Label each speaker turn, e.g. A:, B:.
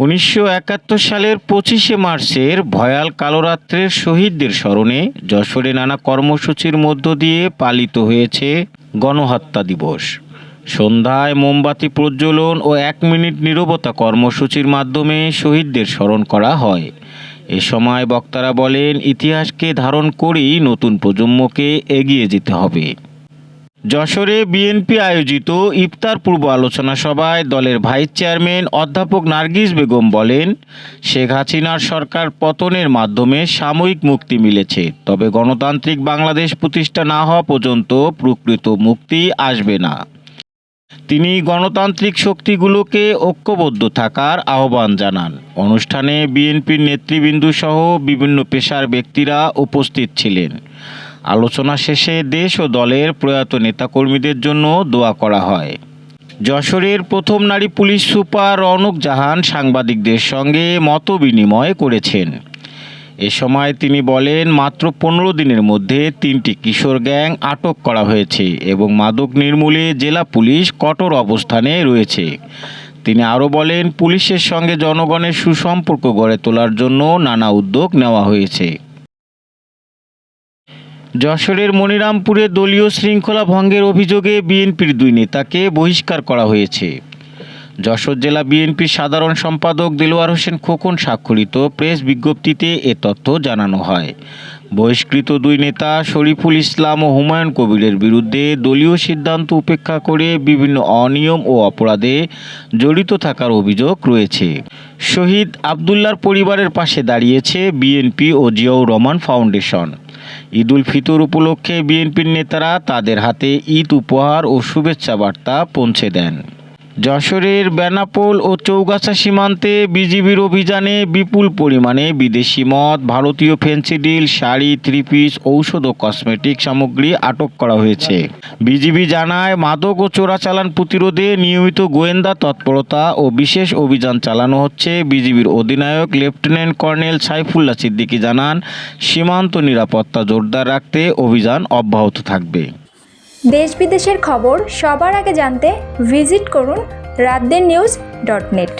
A: উনিশশো একাত্তর সালের পঁচিশে মার্চের ভয়াল কালোরাত্রের শহীদদের স্মরণে যশোরে নানা কর্মসূচির মধ্য দিয়ে পালিত হয়েছে গণহত্যা দিবস। সন্ধ্যায় মোমবাতি প্রজ্বলন ও এক মিনিট নীরবতা কর্মসূচির মাধ্যমে শহীদদের স্মরণ করা হয়। এ সময় বক্তারা বলেন, ইতিহাসকে ধারণ করেই নতুন প্রজন্মকে এগিয়ে যেতে হবে। যশোরে বিএনপি আয়োজিত ইফতার পূর্ব আলোচনা সভায় দলের ভাইস চেয়ারম্যান অধ্যাপক নার্গিস বেগম বলেন, শেখ হাসিনার সরকার পতনের মাধ্যমে সাময়িক মুক্তি মিলেছে, তবে গণতান্ত্রিক বাংলাদেশ প্রতিষ্ঠা না হওয়া পর্যন্ত প্রকৃত মুক্তি আসবে না। তিনি গণতান্ত্রিক শক্তিগুলোকে ঐক্যবদ্ধ থাকার আহ্বান জানান। অনুষ্ঠানে বিএনপির নেতৃবৃন্দ সহ বিভিন্ন পেশার ব্যক্তিরা উপস্থিত ছিলেন। আলোচনা শেষে দেশ ও দলের প্রয়াত নেতাকর্মীদের জন্য দোয়া করা হয়। যশোরের প্রথম নারী পুলিশ সুপার রনক জাহান সাংবাদিকদের সঙ্গে মত বিনিময় করেছেন। এ সময় তিনি বলেন, মাত্র পনেরো দিনের মধ্যে তিনটি কিশোর গ্যাং আটক করা হয়েছে এবং মাদক নির্মূলে জেলা পুলিশ কঠোর অবস্থানে রয়েছে। তিনি আরও বলেন, পুলিশের সঙ্গে জনগণের সুসম্পর্ক গড়ে তোলার জন্য নানা উদ্যোগ নেওয়া হয়েছে। যশোরের মনিরামপুরে দলীয় শৃঙ্খলা ভঙ্গের অভিযোগে বিএনপির দুই নেতাকে বহিষ্কার করা হয়েছে। যশোর জেলা বিএনপির সাধারণ সম্পাদক দিলওয়ার হোসেন খোকন স্বাক্ষরিত প্রেস বিজ্ঞপ্তিতে এ তথ্য জানানো হয়। বহিষ্কৃত দুই নেতা শরীফুল ইসলাম ও হুমায়ুন কবিরের বিরুদ্ধে দলীয় সিদ্ধান্ত উপেক্ষা করে বিভিন্ন অনিয়ম ও অপরাধে জড়িত থাকার অভিযোগ রয়েছে। শহীদ আবদুল্লার পরিবারের পাশে দাঁড়িয়েছে বিএনপি ও জিয়াউর রহমান ফাউন্ডেশন। ঈদুল ফিতর উপলক্ষে বিএনপির নেতারা তাদের হাতে ঈদ উপহার ও শুভেচ্ছা বার্তা পৌঁছে দেন। যশোরের বেনাপোল ও চৌগাছা সীমান্তে বিজিবির অভিযানে বিপুল পরিমাণে বিদেশি মদ, ভারতীয় ফেন্সিডিল শাড়ি থ্রি পিস ঔষধ ও কসমেটিক সামগ্রী আটক করা হয়েছে। বিজিবি জানায়, মাদক ও চোরাচালান প্রতিরোধে নিয়মিত গোয়েন্দা তৎপরতা ও বিশেষ অভিযান চালানো হচ্ছে বিজিবির অধিনায়ক লেফটেন্যান্ট কর্নেল সাইফুল্লাহ সিদ্দিকী জানান, সীমান্ত নিরাপত্তা জোরদার রাখতে অভিযান অব্যাহত থাকবে।
B: দেশ বিদেশের খবর সবার আগে জানতে ভিজিট করুন রাতদের নিউজ ডট নেট।